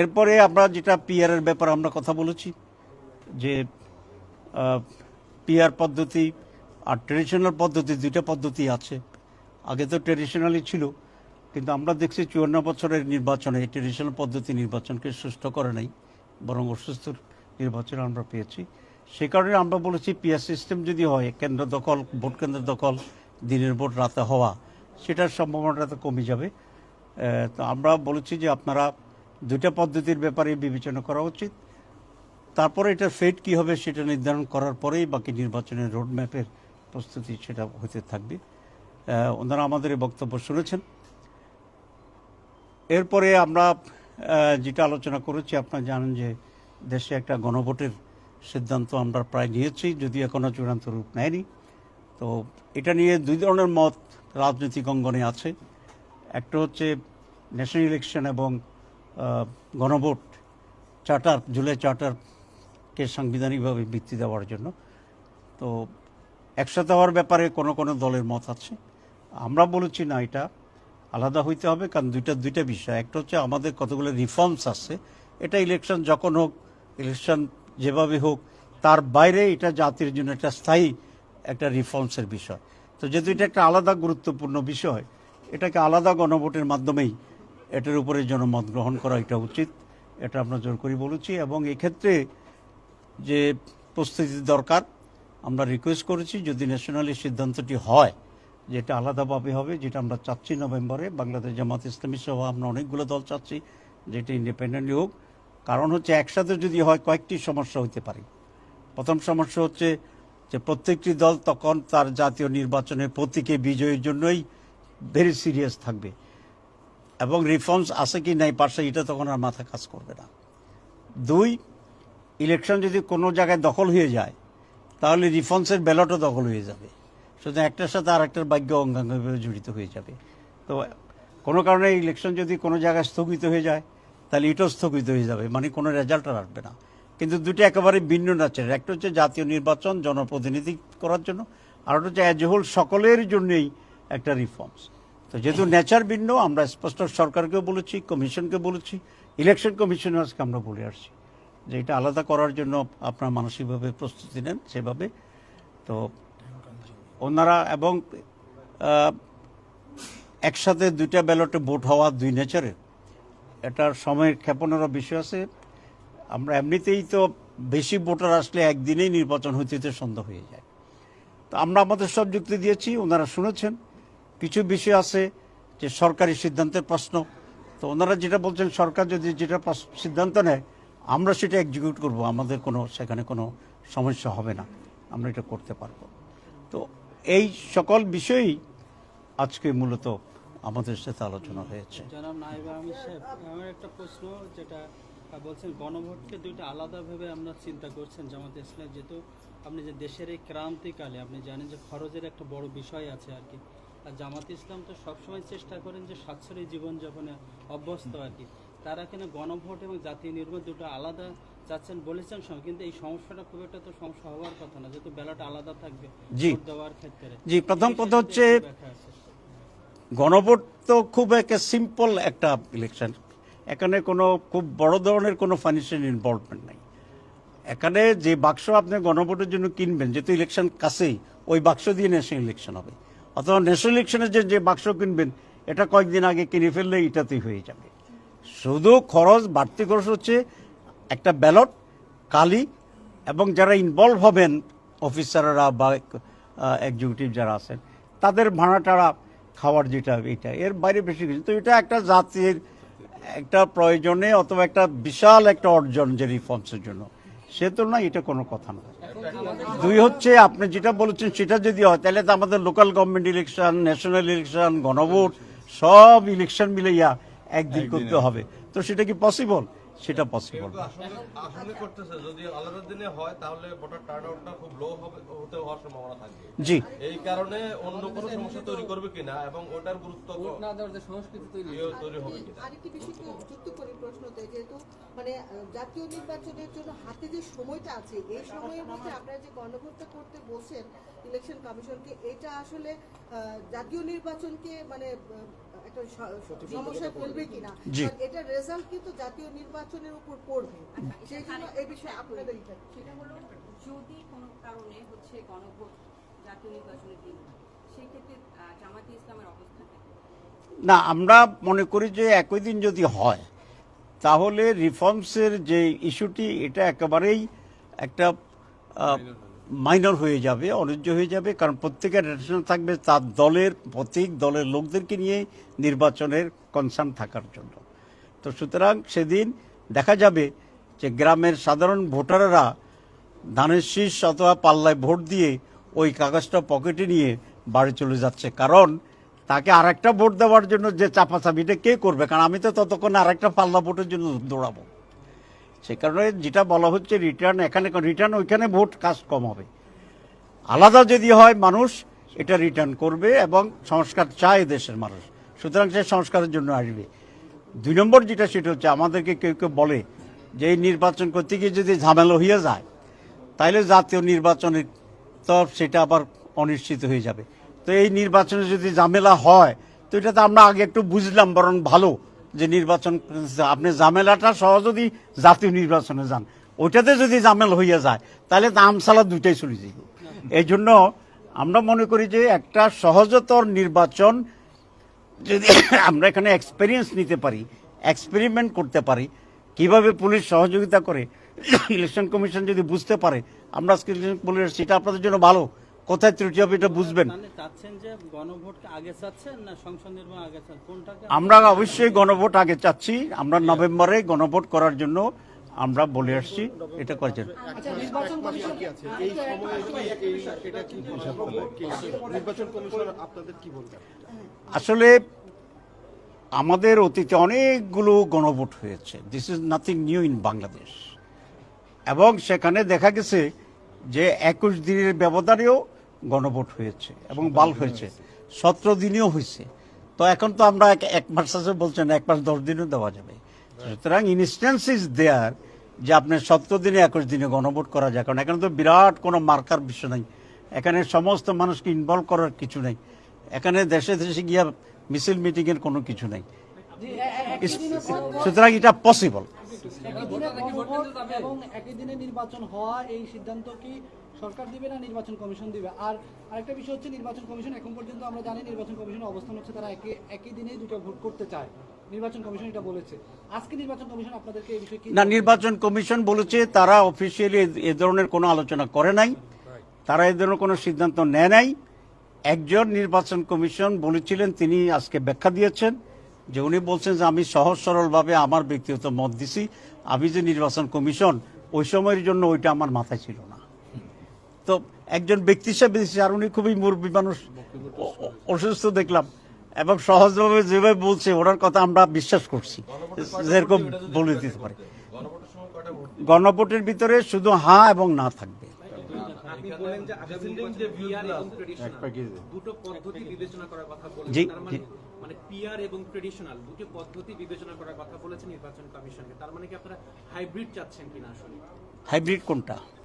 এরপরে আমরা যেটা পিআর এর ব্যাপারে আমরা কথা বলেছি, যে পিআর পদ্ধতি আর ট্রেডিশনাল পদ্ধতি, দুইটা পদ্ধতি আছে। আগে তো ট্রেডিশনালি ছিল, কিন্তু আমরা দেখছি চুয়ান্ন বছরের নির্বাচনে এই ট্রেডিশনাল পদ্ধতি নির্বাচনকে সুস্থ করে নাই, বরং অসুস্থ নির্বাচন আমরা পেয়েছি। সে কারণে আমরা বলেছি পিআর সিস্টেম যদি হয়, কেন্দ্র দখল, ভোট কেন্দ্র দখল, দিনের ভোট রাতে হওয়া, সেটার সম্ভাবনাটা তো কমে যাবে। তো আমরা বলেছি যে আপনারা দুইটা পদ্ধতির ব্যাপারে বিবেচনা করা উচিত। তারপরে এটা ফেট কি হবে সেটা নির্ধারণ করার পরেই বাকি নির্বাচনের রোড ম্যাপের প্রস্তুতি সেটা হতে থাকবে। ওনারা আমাদের এই বক্তব্য শুনেছেন। এরপরে আমরা যেটা আলোচনা করেছি, আপনারা জানেন যে দেশে একটা গণভোটের সিদ্ধান্ত আমরা প্রায় নিয়েছি যদি এখনও চূড়ান্ত রূপ নেয়নি। তো এটা নিয়ে দুই ধরনের মত রাজনৈতিক অঙ্গনে আছে। একটা হচ্ছে ন্যাশনাল ইলেকশন এবং গণভোট চার্টার, জুলাই চার্টারকে সাংবিধানিকভাবে ভিত্তি দেওয়ার জন্য। তো একসাথে হওয়ার ব্যাপারে কোনো কোনো দলের মত আছে। আমরা বলেছি, না, এটা আলাদা হইতে হবে, কারণ দুইটা দুইটা বিষয়। একটা হচ্ছে আমাদের কতগুলো রিফর্মস আছে। এটা ইলেকশন যখন হোক ইলেকশন যেভাবে হোক, তার বাইরে এটা জাতির জন্য একটা স্থায়ী একটা রিফর্মসের বিষয়। তো যেহেতু এটা একটা আলাদা গুরুত্বপূর্ণ বিষয়, এটাকে আলাদা গণভোটের মাধ্যমেই এটার উপরে জনমত গ্রহণ করা এটা উচিত, এটা আমরা জোর করে বলেছি। এবং এক্ষেত্রে যে প্রস্তুতি দরকার, আমরা রিকোয়েস্ট করেছি যদি ন্যাশনালি সিদ্ধান্তটি হয় যেটা আলাদাভাবে হবে, যেটা আমরা চাচ্ছি নভেম্বরে, বাংলাদেশ জামাত ইসলামী সহ আমরা অনেকগুলো দল চাচ্ছি যেটা ইন্ডিপেন্ডেন্টলি হোক। কারণ হচ্ছে একসাথে যদি হয় কয়েকটি সমস্যা হতে পারে। প্রথম সমস্যা হচ্ছে যে প্রত্যেকটি দল তখন তার জাতীয় নির্বাচনের প্রতীকে বিজয়ের জন্যই ভেরি সিরিয়াস থাকবে। এবং রিফর্মস আছে কি নাই পাশে এটা তখন আর মাথা কাজ করবে না। দুই ইলেকশন যদি কোনো জায়গায় দখল হয়ে যায়, তাহলে রিফর্মসের ব্যালটও দখল হয়ে যাবে। সুতরাং একটার সাথে আর একটার ভাগ্য অঙ্গাঙ্গভাবে জড়িত হয়ে যাবে। তো কোনো কারণে ইলেকশন যদি কোনো জায়গায় স্থগিত হয়ে যায়, তাহলে এটাও স্থগিত হয়ে যাবে মানে কোনো রেজাল্ট আর আসবে না। কিন্তু দুটো একেবারে ভিন্ন নাচের, একটা হচ্ছে জাতীয় নির্বাচন, জনপ্রতিনিধি করার জন্য, আর একটা হচ্ছে অ্যাজ হোল সকলের জন্যই একটা রিফর্মস তো যেহেতু নেচার ভিন্ন, আমরা স্পষ্ট সরকারকেও বলেছি, কমিশনকে বলেছি ইলেকশন কমিশনে আজকে আমরা বলে আসছি যে এটা আলাদা করার জন্য আপনারা মানসিকভাবে প্রস্তুতি নেন সেভাবে। তো ওনারা এবং একসাথে দুইটা ব্যালটে ভোট হওয়া দুই নেচারে এটার সময়ের ক্ষেপণেরও বিষয় আছে। আমরা এমনিতেই তো বেশি ভোটার আসলে একদিনেই নির্বাচন হইতে সন্দেহ হয়ে যায়। তো আমরা আমাদের সব যুক্তি দিয়েছি, ওনারা শুনেছেন। কিছু বিষয় আছে যে সরকারি সিদ্ধান্তের প্রশ্ন। তো ওনারা যেটা বলছেন, সরকার যদি যেটা সিদ্ধান্ত নেয়, আমরা সেটা এক্সিকিউট করব। আমাদের কোনো, সেখানে কোনো সমস্যা হবে না। আমরা এটা করতে পারব। তো এই সকল বিষয়ই আজকে মূলত আমাদের সাথে আলোচনা হয়েছে। আমার একটা প্রশ্ন যেটা বলছেন, গণভোটকে দুইটা আলাদাভাবে আমরা চিন্তা করছেন জামাত ইসলাম, যেহেতু আপনি যে দেশের এই ক্রান্তিকালে, আপনি জানেন যে খরচের একটা বড় বিষয় আছে আর কি। জামাত ইসলাম তো সবসময় চেষ্টা করেন যে সাশ্রয়ী জীবনযাপনে অভ্যস্ত আর কি। তারা কেন গণভোট এবং জাতীয় নির্বাচন দুটো আলাদা চাচ্ছেন বলেছেন সব কিন্তু এই সমস্যাটা খুব একটা তো সমস্যা হওয়ার কথা না যেহেতু ব্যালট আলাদা থাকবে জি। দেওয়ার ক্ষেত্রে। জি, প্রথম কথা হচ্ছে-। গণভোট তো খুব একটা সিম্পল একটা ইলেকশন এখানে কোনো খুব বড় ধরনের কোনো ফাইন্যান্সিয়াল ইনভলভমেন্ট নাই। এখানে যে বাক্স আপনি গণভোটের জন্য কিনবেন যেহেতু ইলেকশন কাছেই ওই বাক্স দিয়ে ন্যাশনাল ইলেকশন হবে। অথবা ন্যাশনাল ইলেকশনের যে যে বাক্স কিনবেন, এটা কয়েকদিন আগে কিনে ফেললে এটাতেই হয়ে যাবে। শুধু খরচ বাড়তি খরচ হচ্ছে একটা ব্যালট কালি, এবং যারা ইনভলভ হবেন অফিসাররা বা এক্সিকিউটিভ যারা আছেন, তাদের ভাড়া টাড়া খাওয়ার যেটা এটা, এর বাইরে বেশি কিছু। তো এটা একটা জাতির একটা প্রয়োজনে অথবা একটা বিশাল একটা অর্জন যে রিফর্মসের জন্য। সে তো এটা কোনো কথা না দুই হচ্ছে আপনি যেটা বলেছেন সেটা যদি হয় তাহলে তো আমাদের local government election national election গণভোট সব ইলেকশন মিলাইয়া একদিন করতে হবে। তো সেটা কি পসিবল সেটা পসিবল কিন্তু আসলে আসলে করতেছে? যদি আলাদা দিনে হয় তাহলে ভোটার টার্নআউটটা খুব লো হবে হতে হওয়ার সম্ভাবনা থাকবে জি। এই কারণে অন্য কোনো সমস্যা তৈরি করবে কিনা এবং ওটার গুরুত্ব না দেওয়ার যে সংস্কৃতি তৈরি হবে কিনা? আরেকটি বিষয় যুক্ত করি প্রশ্নতে যেহেতু মানে জাতীয় নির্বাচনের জন্য হাতে যে সময়টা আছে এই সময়ের মধ্যে আপনারা যে গণভোটটা করতে বলছেন ইলেকশন কমিশনকে এটা আসলে জাতীয় নির্বাচনকে মানে একটা স- সমস্যায় কিনা? জি। রেজাল্ট কিন্তু জাতীয় নির্বাচনের উপর পড়বে। সেই জন্য এই বিষয়ে আপনাদের সেটা হলো যদি কোনো কারণে হচ্ছে গণভোট জাতীয় নির্বাচনের দিন সেই জামাতে ইসলামের অবস্থানটা না আমরা মনে করি যে একই দিন যদি হয় তাহলে রিফর্মসের যে ইস্যুটি এটা একেবারেই একটা মাইনর হয়ে যাবে অনূজ্য হয়ে যাবে, কারণ প্রত্যেকের রেশন থাকবে তার দলের প্রতীক, দলের লোকদেরকে নিয়ে নির্বাচনের কনসার্ন থাকার জন্য। তো সুতরাং সেদিন দেখা যাবে যে গ্রামের সাধারণ ভোটাররা ধানের শীষ অথবা পাল্লায় ভোট দিয়ে ওই কাগজটা পকেটে নিয়ে বাড়ি চলে যাচ্ছে। কারণ তাকে আরেকটা ভোট দেওয়ার জন্য যে চাপাচাপিটা কে করবে? কারণ আমি তো ততক্ষণ আরেকটা পাল্লা ভোটের জন্য দৌড়াবো। সে কারণে যেটা বলা হচ্ছে রিটার্ন এখানে রিটার্ন ওইখানে ভোট কাজ কম হবে। আলাদা যদি হয়, মানুষ এটা রিটার্ন করবে এবং সংস্কার চায় দেশের মানুষ। সুতরাং সে সংস্কারের জন্য আসবে। দুই নম্বর যেটা, সেটা হচ্ছে আমাদেরকে কেউ কেউ বলে যে এই নির্বাচন করতে গিয়ে যদি ঝামেলা হয়ে যায়, তাইলে জাতীয় নির্বাচনের তো সেটা আবার অনিশ্চিত হয়ে যাবে। তো এই নির্বাচনে যদি ঝামেলা হয়, তো এটা তো আমরা আগে একটু বুঝলাম, বরং ভালো। যে নির্বাচন আপনি ঝামেলাটা সহ যদি জাতীয় নির্বাচনে যান ওইটাতে যদি জামেল হইয়া যায় তাহলে তো আমসালা দুইটাই চলে যাবে এই জন্য আমরা মনে করি যে একটা সহজতর নির্বাচন যদি আমরা এখানে এক্সপেরিয়েন্স নিতে পারি এক্সপেরিমেন্ট করতে পারি কীভাবে পুলিশ সহযোগিতা করে ইলেকশন কমিশন যদি বুঝতে পারে আমরা বলে এসেছি, আপনাদের জন্য ভালো। কোথায় ত্রুটি হবে এটা বুঝবেন। চাচ্ছেন যে গণভোটকে আগে চাচ্ছেন না সংসদ নির্বাচন আগে চাচ্ছেন? কোনটাকে আমরা অবশ্যই গণভোট আগে চাচ্ছি। আমরা নভেম্বরে গণভোট করার জন্য আমরা বলে আসছি। এটা করেছেন। আচ্ছা নির্বাচন কমিশন কি আছে এই সময়ে কি এই এটা কি সম্ভব কি নির্বাচন কমিশন আপনাদের কি বলবেন? আসলে আমাদের অতীতে অনেকগুলো গণভোট হয়েছে। This is nothing new in Bangladesh এবং সেখানে দেখা গেছে যে একুশ দিনের ব্যবধানেও গণভোট হয়েছে এবং বাল হয়েছে। সতেরো দিনেও হয়েছে। তো এখন তো আমরা এক- এক মাস আছে বলছেন এক মাস দশ দিনও দেওয়া যাবে। সুতরাং ইনস্ট্যান্স ইজ দেয়ার যে আপনার সতেরো দিনে একুশ দিনে গণভোট করা যায়। কারণ এখানে তো বিরাট কোনো মার্কার বিষয় নাই। এখানে সমস্ত মানুষকে ইনভলভ করার কিছু নাই। এখানে দেশে দেশে গিয়া মিছিল মিটিংয়ের কোনো কিছু নাই। সুতরাং এটা পসিবল একই দিনে গণভোট এবং একই দিনে নির্বাচন হওয়া এই সিদ্ধান্ত কি সরকার দিবে না, নির্বাচন কমিশন দিবে? আর আরেকটা বিষয় হচ্ছে, নির্বাচন কমিশন এখন পর্যন্ত আমরা জানি নির্বাচন কমিশনের অবস্থান হচ্ছে তারা একই একই দিনে দুটো ভোট করতে চায়। নির্বাচন কমিশন এটা বলেছে। আজকে নির্বাচন কমিশন আপনাদেরকে এই বিষয়ে না, নির্বাচন কমিশন বলেছে, তারা অফিসিয়ালি এ ধরনের কোনো আলোচনা করে নাই। তারা এ ধরনের কোনো সিদ্ধান্ত নেয় নাই। একজন নির্বাচন কমিশন বলেছিলেন, তিনি আজকে ব্যাখ্যা দিয়েছেন যে উনি বলছেন যে আমি সহজ সরলভাবে আমার ব্যক্তিগত মত দিছি, আমি যে নির্বাচন কমিশন ওই সময়ের জন্য ওইটা আমার মাথায় ছিল না। তো একজন ব্যক্তি হিসেবে দিচ্ছি আর উনি খুবই মুরব্বী মানুষ। অসুস্থ দেখলাম। এবং সহজভাবে যেভাবে বলছে ওনার কথা আমরা বিশ্বাস করছি। যেরকম বলে দিতে পারে। গণভোটের ভিতরে শুধু হ্যাঁ এবং না থাকবে। জি, জি। মানে মানে পিআর এবং ট্রেডিশনাল দুটো পদ্ধতি বিবেচনা করার কথা বলেছে নির্বাচন কমিশনকে। তার মানে কি আপনারা হাইব্রিড চাচ্ছেন কিনা আসলে? হাইব্রিড কোনটা?